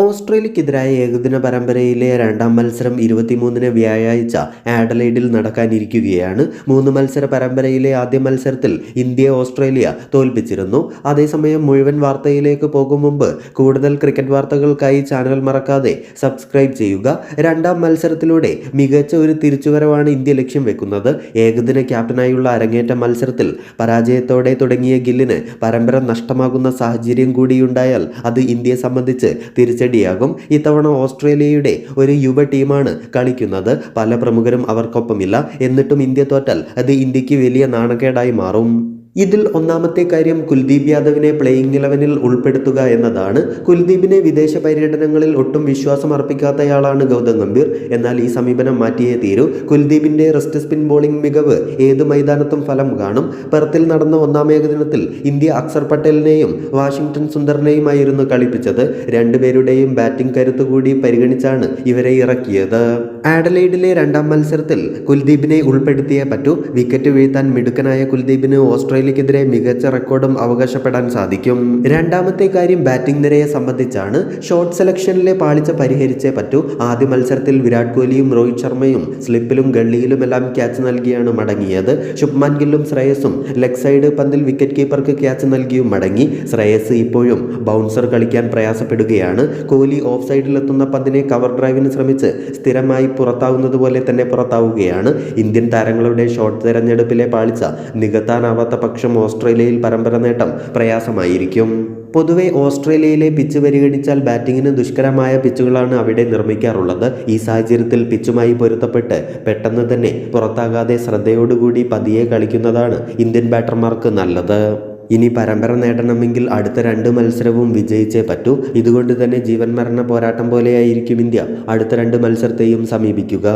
ഓസ്ട്രേലിയക്കെതിരായ ഏകദിന പരമ്പരയിലെ രണ്ടാം മത്സരം ഇരുപത്തിമൂന്നിന് വ്യാഴാഴ്ച ആഡലൈഡിൽ നടക്കാനിരിക്കുകയാണ്. മൂന്ന് മത്സര പരമ്പരയിലെ ആദ്യ മത്സരത്തിൽ ഇന്ത്യ ഓസ്ട്രേലിയ തോൽപ്പിച്ചിരുന്നു. അതേസമയം മുഴുവൻ വാർത്തയിലേക്ക് പോകും മുമ്പ് കൂടുതൽ ക്രിക്കറ്റ് വാർത്തകൾക്കായി ചാനൽ മറക്കാതെ സബ്സ്ക്രൈബ് ചെയ്യുക. രണ്ടാം മത്സരത്തിലൂടെ മികച്ച ഒരു തിരിച്ചുവരവാണ് ഇന്ത്യ ലക്ഷ്യം വെക്കുന്നത്. ഏകദിന ക്യാപ്റ്റനായുള്ള അരങ്ങേറ്റ മത്സരത്തിൽ പരാജയത്തോടെ തുടങ്ങിയ ഗില്ലിന് പരമ്പര നഷ്ടമാകുന്ന സാഹചര്യം കൂടിയുണ്ടായാൽ അത് ഇന്ത്യയെ സംബന്ധിച്ച് തിരിച്ചടിയാകും ഇത്തവണ ഓസ്ട്രേലിയയുടെ ഒരു യുവ ടീമാണ് കളിക്കുന്നത്. പല പ്രമുഖരും അവർക്കൊപ്പമില്ല. എന്നിട്ടും ഇന്ത്യ തോറ്റാൽ അത് ഇന്ത്യയ്ക്ക് വലിയ നാണക്കേടായി മാറും. ഇതിൽ ഒന്നാമത്തെ കാര്യം കുൽദീപ് യാദവിനെ പ്ലേയിങ് ഇലവനിൽ ഉൾപ്പെടുത്തുക എന്നതാണ്. കുൽദീപിനെ വിദേശ പര്യടനങ്ങളിൽ ഒട്ടും വിശ്വാസം അർപ്പിക്കാത്തയാളാണ് ഗൗതം ഗംഭീർ. എന്നാൽ ഈ സമീപനം മാറ്റിയേ തീരൂ. കുൽദീപിന്റെ റെസ്റ്റ് സ്പിൻ ബോളിംഗ് മികവ് ഏത് മൈതാനത്തും ഫലം കാണും. പെർത്തിൽ നടന്ന ഒന്നാം ഏകദിനത്തിൽ ഇന്ത്യ അക്സർ പട്ടേലിനെയും വാഷിംഗ്ടൺ സുന്ദറിനെയുമായിരുന്നു കളിപ്പിച്ചത്. രണ്ടുപേരുടെയും ബാറ്റിംഗ് കരുത്തു കൂടി പരിഗണിച്ചാണ് ഇവരെ ഇറക്കിയത്. ആഡലൈഡിലെ രണ്ടാം മത്സരത്തിൽ കുൽദീപിനെ ഉൾപ്പെടുത്തിയേ പറ്റൂ. വിക്കറ്റ് വീഴ്ത്താൻ മിടുക്കനായ കുൽദീപിന് ഓസ്ട്രേലിയക്കെതിരെ മികച്ച റെക്കോർഡും അവകാശപ്പെടാൻ സാധിക്കും. രണ്ടാമത്തെ കാര്യം ബാറ്റിംഗ് നിരയെ സംബന്ധിച്ചാണ്. ഷോട്ട് സെലക്ഷനിലെ പാളിച്ച പരിഹരിച്ചേ പറ്റൂ. ആദ്യ മത്സരത്തിൽ വിരാട് കോഹ്ലിയും രോഹിത് ശർമ്മയും സ്ലിപ്പിലും ഗള്ളിയിലുമെല്ലാം ക്യാച്ച് നൽകിയാണ് മടങ്ങിയത്. ശുഭ്മാൻ ഗില്ലും ശ്രേയസും ലെഗ് സൈഡ് പന്തിൽ വിക്കറ്റ് കീപ്പർക്ക് ക്യാച്ച് നൽകിയും മടങ്ങി. ശ്രേയസ് ഇപ്പോഴും ബൗൺസർ കളിക്കാൻ പ്രയാസപ്പെടുകയാണ്. കോഹ്ലി ഓഫ് സൈഡിലെത്തുന്ന പന്തിനെ കവർ ഡ്രൈവിന് ശ്രമിച്ച് സ്ഥിരമായി പുറത്താവുന്നത് പോലെ തന്നെ പുറത്താവുകയാണ്. ഇന്ത്യൻ താരങ്ങളുടെ ഷോട്ട് തെരഞ്ഞെടുപ്പിലെ പാളിച്ച നികത്താനാവാത്ത പക്ഷം ഓസ്ട്രേലിയയിൽ പരമ്പര നേട്ടം പ്രയാസമായിരിക്കും. പൊതുവെ ഓസ്ട്രേലിയയിലെ പിച്ച് പരിഗണിച്ചാൽ ബാറ്റിങ്ങിന് ദുഷ്കരമായ പിച്ചുകളാണ് അവിടെ നിർമ്മിക്കാറുള്ളത്. ഈ സാഹചര്യത്തിൽ പിച്ചുമായി പൊരുത്തപ്പെട്ട് പെട്ടെന്ന് തന്നെ പുറത്താകാതെ ശ്രദ്ധയോടുകൂടി പതിയെ കളിക്കുന്നതാണ് ഇന്ത്യൻ ബാറ്റർമാർക്ക് നല്ലത്. ഇനി പരമ്പര നേടണമെങ്കിൽ അടുത്ത രണ്ട് മത്സരവും വിജയിച്ചേ പറ്റൂ. ഇതുകൊണ്ട് തന്നെ ജീവൻ മരണ പോരാട്ടം പോലെയായിരിക്കും ഇന്ത്യ അടുത്ത രണ്ട് മത്സരത്തെയും സമീപിക്കുക.